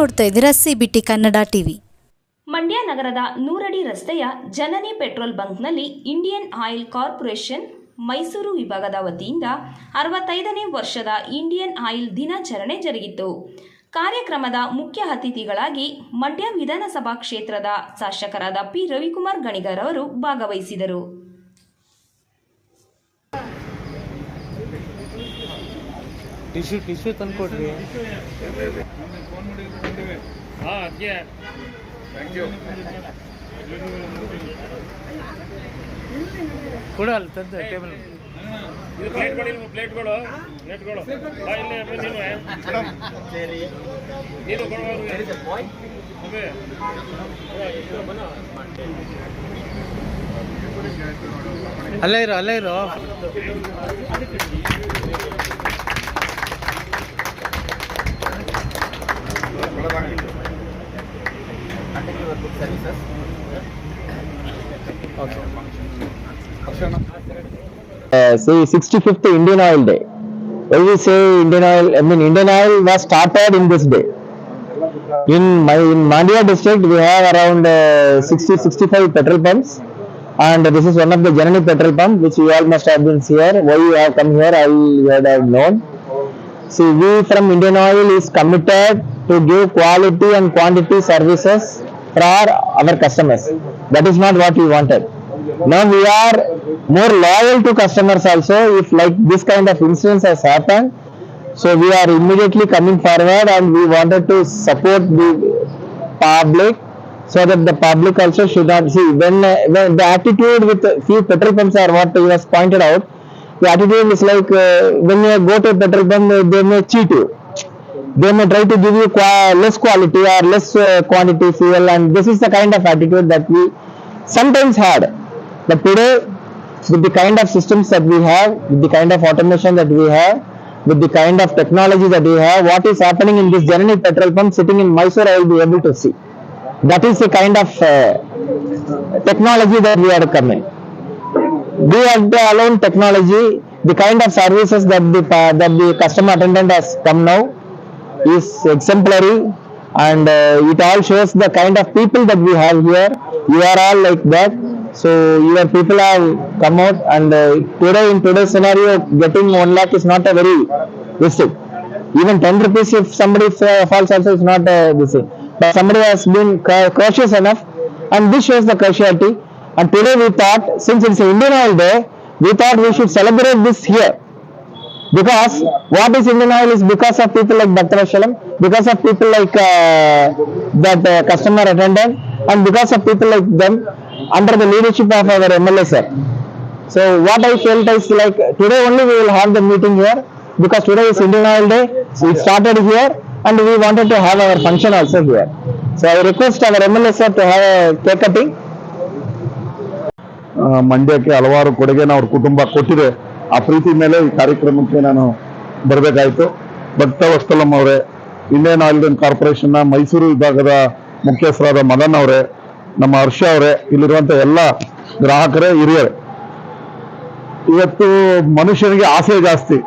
ನೋಡ್ತಾ ಇದ್ದೀರಾ CBT Kannada TV. Mandya ನಗರದ ನೂರಡಿ ರಸ್ತೆಯ ಜನನಿ ಪೆಟ್ರೋಲ್ ಬಂಕ್ನಲ್ಲಿ ಇಂಡಿಯನ್ ಆಯಿಲ್ ಕಾರ್ಪೊರೇಷನ್ ಮೈಸೂರು ವಿಭಾಗದ ವತಿಯಿಂದ ಅರವತ್ತೈದನೇ ವರ್ಷದ ಇಂಡಿಯನ್ ಆಯಿಲ್ ದಿನಾಚರಣೆ ಜರುಗಿತು. ಕಾರ್ಯಕ್ರಮದ ಮುಖ್ಯ ಅತಿಥಿಗಳಾಗಿ ಮಂಡ್ಯ ವಿಧಾನಸಭಾ ಕ್ಷೇತ್ರದ ಶಾಸಕರಾದ ಪಿ ರವಿಕುಮಾರ್ ಗಣಿಗರ್ ಅವರು ಭಾಗವಹಿಸಿದರು. ಟಿಶ್ಯೂ ಟಿಶ್ಯೂ ತಂದ್ಕೊಡ್ರಿ. ಕೊಡು ಅಲ್ಲಿ ತಂದೆ ಟೇಬಲ್. ಪ್ಲೇಟ್ಗಳು ಪ್ಲೇಟ್ಗಳು ಅಲ್ಲೇ ಅಮ್ಮೆ. ಅಲ್ಲೇ ಇರೋ. good services. Okay. Uh, see, 65th Indian Oil Day. When we say Indian Oil, I mean Indian Oil was started in this day. In my in Mandya district, we have around uh, 60 65 petrol pumps, and this is one of the general petrol pump, which you all must have been here. Why you have come here, I would have known. See, we from Indian Oil is committed to give quality and quantity services for our, customers. That is not what we wanted. Now we are more loyal to customers also if like this kind of incidents has happened. So we are immediately coming forward and we wanted to support the public so that the public also should not see when, when the attitude with few petrol pumps are what you was pointed out. The attitude is like uh, when you go to petrol pump, they may cheat you they may try to give you less quality or less uh, quantity fuel and this is the kind of attitude that we sometimes had. But today with the kind of systems that we have with the kind of automation that we have with the kind of technology that we have what is happening in this Janani petrol pump sitting in Mysore I will be able to see. That is the kind of uh, technology that we are coming. We have the alone technology the kind of services that the pa- that the customer attendant has come now is exemplary and uh, it all shows the kind of people that we have here. You are all like that. So your people have come out and uh, today in today's scenario getting 1 lakh is not a very risky even 10 rupees if somebody falls also is not a thing. but somebody has been cautious enough and this shows the causality. And today we thought since it's Indian Oil Day we thought we should celebrate this here because what is Indian Oil is because of people like Dr. Ashalam, because of people like uh, that uh, customer attendant, and because of people like them under the leadership of our MLA sir. So what I felt is like today only we will have the meeting here because today is Indian Oil Day. So it started here and we wanted to have our function also here. So I request our MLA sir to have a cake cutting. ಮಂಡ್ಯಕ್ಕೆ ಹಲವಾರು ಕೊಡುಗೆನ ಅವ್ರ ಕುಟುಂಬ ಕೊಟ್ಟಿದೆ ಆ ಪ್ರೀತಿ ಮೇಲೆ ಈ ಕಾರ್ಯಕ್ರಮಕ್ಕೆ ನಾನು ಬರಬೇಕಾಯ್ತು. ಭಕ್ತವಸ್ತಲಂ ಅವರೇ ಇಂಡಿಯನ್ ಆಯಿಲ್ ಕಾರ್ಪೊರೇಷನ್ನ ಮೈಸೂರು ವಿಭಾಗದ ಮುಖ್ಯಸ್ಥರಾದ ಮದನ್ ಅವರೇ, ನಮ್ಮ ಹರ್ಷ ಅವರೇ, ಇಲ್ಲಿರುವಂತ ಎಲ್ಲ ಗ್ರಾಹಕರೇ, ಹಿರಿಯರೇ. ಇವತ್ತು ಮನುಷ್ಯನಿಗೆ ಆಸೆ ಜಾಸ್ತಿ.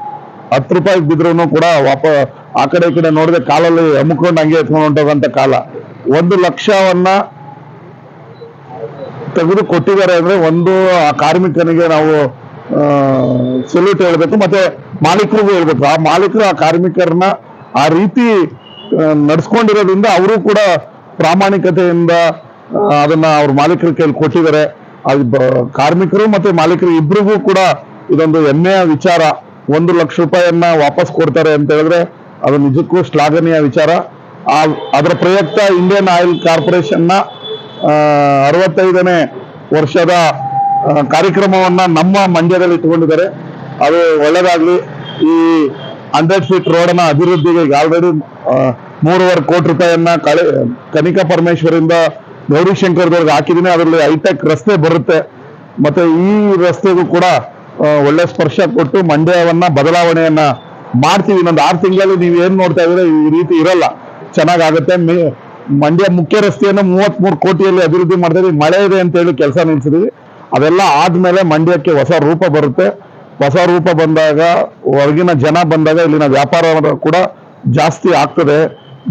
ಹತ್ತು ರೂಪಾಯಿ ಬಿದ್ರೂ ಕೂಡ ವಾಪ, ಆ ಕಡೆ ಈ ಕಡೆ ನೋಡಿದ್ರೆ ಕಾಲಲ್ಲಿ ಅಮ್ಕೊಂಡು ಹಂಗೆ ಎತ್ಕೊಂಡು ಹೊಂಟೋಗಂತ ಕಾಲ. ಒಂದು ಲಕ್ಷವನ್ನ ತೆಗೆದು ಕೊಟ್ಟಿದ್ದಾರೆ ಅಂದ್ರೆ ಒಂದು ಆ ಕಾರ್ಮಿಕನಿಗೆ ನಾವು ಸಲ್ಯೂಟ್ ಹೇಳ್ಬೇಕು, ಮತ್ತೆ ಮಾಲೀಕರಿಗೂ ಹೇಳ್ಬೇಕು. ಆ ಮಾಲೀಕರು, ಆ ಕಾರ್ಮಿಕರನ್ನ ಆ ರೀತಿ ನಡ್ಸ್ಕೊಂಡಿರೋದ್ರಿಂದ ಅವರು ಕೂಡ ಪ್ರಾಮಾಣಿಕತೆಯಿಂದ ಅದನ್ನ ಅವ್ರ ಮಾಲೀಕರ ಕೈಲಿ ಕೊಟ್ಟಿದ್ದಾರೆ. ಕಾರ್ಮಿಕರು ಮತ್ತೆ ಮಾಲೀಕರು ಇಬ್ರಿಗೂ ಕೂಡ ಇದೊಂದು ಹೆಮ್ಮೆಯ ವಿಚಾರ. ಒಂದು ಲಕ್ಷ ರೂಪಾಯಿಯನ್ನ ವಾಪಸ್ ಕೊಡ್ತಾರೆ ಅಂತ ಹೇಳಿದ್ರೆ ಅದು ನಿಜಕ್ಕೂ ಶ್ಲಾಘನೀಯ ವಿಚಾರ. ಅದರ ಪ್ರಯುಕ್ತ ಇಂಡಿಯನ್ ಆಯಿಲ್ ಕಾರ್ಪೊರೇಷನ್ನ ಅರವತ್ತೈದನೇ ವರ್ಷದ ಕಾರ್ಯಕ್ರಮವನ್ನ ನಮ್ಮ ಮಂಡ್ಯದಲ್ಲಿ ಇಟ್ಕೊಂಡಿದ್ದಾರೆ. ಅದು ಒಳ್ಳೇದಾಗ್ಲಿ. ಈ ಹಂಡ್ರೆಡ್ ಫೀಟ್ ರೋಡ್ನ ಅಭಿವೃದ್ಧಿಗೆ ಆಲ್ರೆಡಿ ಮೂರುವರೆ ಕೋಟಿ ರೂಪಾಯಿಯನ್ನ ಕಳೆ, ಕನಿಕಾ ಪರಮೇಶ್ವರಿಂದ ಗೌರಿಶಂಕರ್ದವ್ರಿಗೆ ಹಾಕಿದೀನಿ ಅದರಲ್ಲಿ ಹೈಟೆಕ್ ರಸ್ತೆ ಬರುತ್ತೆ. ಮತ್ತೆ ಈ ರಸ್ತೆಗೂ ಕೂಡ ಒಳ್ಳೆ ಸ್ಪರ್ಶ ಕೊಟ್ಟು ಮಂಡ್ಯವನ್ನ ಬದಲಾವಣೆಯನ್ನ ಮಾಡ್ತೀವಿ. ಇನ್ನೊಂದು ಆರು ತಿಂಗಳಲ್ಲಿ ನೀವು ಏನ್ ನೋಡ್ತಾ ಇದ್ರೆ ಈ ರೀತಿ ಇರಲ್ಲ. ಚೆನ್ನಾಗಾಗುತ್ತೆ. ಮಂಡ್ಯ ಮುಖ್ಯ ರಸ್ತೆಯನ್ನು ಮೂವತ್ತ್ ಮೂರು ಕೋಟಿಯಲ್ಲಿ ಅಭಿವೃದ್ಧಿ ಮಾಡ್ತಾ ಇದೀವಿ ಮಳೆ ಇದೆ ಅಂತ ಹೇಳಿ ಕೆಲಸ ನಿಲ್ಸಿದೀವಿ. ಅದೆಲ್ಲ ಆದ್ಮೇಲೆ ಮಂಡ್ಯಕ್ಕೆ ಹೊಸ ರೂಪ ಬರುತ್ತೆ. ಹೊಸ ರೂಪ ಬಂದಾಗ, ಹೊರಗಿನ ಜನ ಬಂದಾಗ ಇಲ್ಲಿನ ವ್ಯಾಪಾರ ಕೂಡ ಜಾಸ್ತಿ ಆಗ್ತದೆ.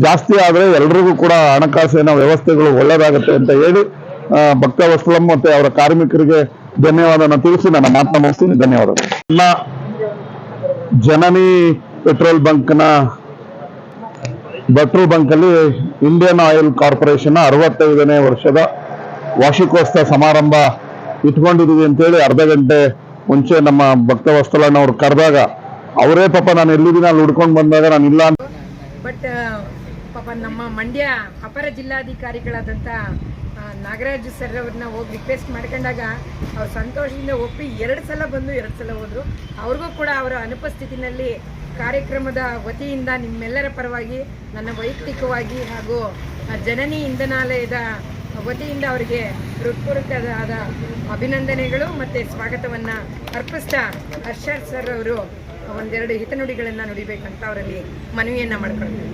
ಜಾಸ್ತಿ ಆದರೆ ಎಲ್ರಿಗೂ ಕೂಡ ಹಣಕಾಸಿನ ವ್ಯವಸ್ಥೆಗಳು ಒಳ್ಳೆಯದಾಗುತ್ತೆ ಅಂತ ಹೇಳಿ ಭಕ್ತ ವಸ್ತುಲಂ ಮತ್ತೆ ಅವರ ಕಾರ್ಮಿಕರಿಗೆ ಧನ್ಯವಾದನ ತಿಳಿಸಿ ನನ್ನ ಮಾತನ್ನ ಮುಗಿಸ್ತೀನಿ. ಧನ್ಯವಾದಗಳು. ಎಲ್ಲ ಜನನಿ ಪೆಟ್ರೋಲ್ ಬಂಕ್ನ ಪೆಟ್ರೋಲ್ ಬಂಕಲ್ಲಿ ಇಂಡಿಯನ್ ಆಯಿಲ್ ಕಾರ್ಪೊರೇಷನ್ ಅರವತ್ತೈದನೇ ವರ್ಷದ ವಾರ್ಷಿಕೋತ್ಸವ ಸಮಾರಂಭ ಇಟ್ಕೊಂಡಿದೀವಿ ಅಂತೇಳಿ ಅರ್ಧ ಗಂಟೆ ಮುಂಚೆ ನಮ್ಮ ಭಕ್ತ ವಸ್ತುಗಳನ್ನ ಅವ್ರು ಕರೆದಾಗ ಅವರೇ ಪಾಪ ನಾನು ಎಲ್ಲಿದ್ದೀನಿ ಅಲ್ಲಿ ಹುಡ್ಕೊಂಡು ಬಂದಾಗ ನಾನು ಇಲ್ಲ ಅಂತ ಬಟ್ ಪಾಪ ನಮ್ಮ ಮಂಡ್ಯ ಅಪರ ಜಿಲ್ಲಾಧಿಕಾರಿಗಳಾದಂಥ ನಾಗರಾಜ್ ಸರ್ ಅವ್ರನ್ನ ಹೋಗಿ ರಿಕ್ವೆಸ್ಟ್ ಮಾಡ್ಕೊಂಡಾಗ ಅವ್ರು ಸಂತೋಷದಿಂದ ಒಪ್ಪಿ ಎರಡು ಸಲ ಬಂದು ಎರಡು ಸಲ ಹೋದರು. ಅವ್ರಿಗೂ ಕೂಡ ಅವರ ಅನುಪಸ್ಥಿತಿನಲ್ಲಿ ಕಾರ್ಯಕ್ರಮದ ವತಿಯಿಂದ ನಿಮ್ಮೆಲ್ಲರ ಪರವಾಗಿ ನನ್ನ ವೈಯಕ್ತಿಕವಾಗಿ ಹಾಗೂ ಜನನಿ ಇಂಧನಾಲಯದ ವತಿಯಿಂದ ಅವರಿಗೆ ಹೃತ್ಪೂರ್ವಕವಾದ ಅಭಿನಂದನೆಗಳು ಮತ್ತು ಸ್ವಾಗತವನ್ನು ಅರ್ಪಿಸ್ತಾ ಹರ್ಷ ಸರ್ ಅವರು ಒಂದೆರಡು ಹಿತನುಡಿಗಳನ್ನು ನುಡಿಬೇಕಂತ ಅವರಲ್ಲಿ ಮನವಿಯನ್ನು ಮಾಡ್ಕೊಳ್ತೀನಿ.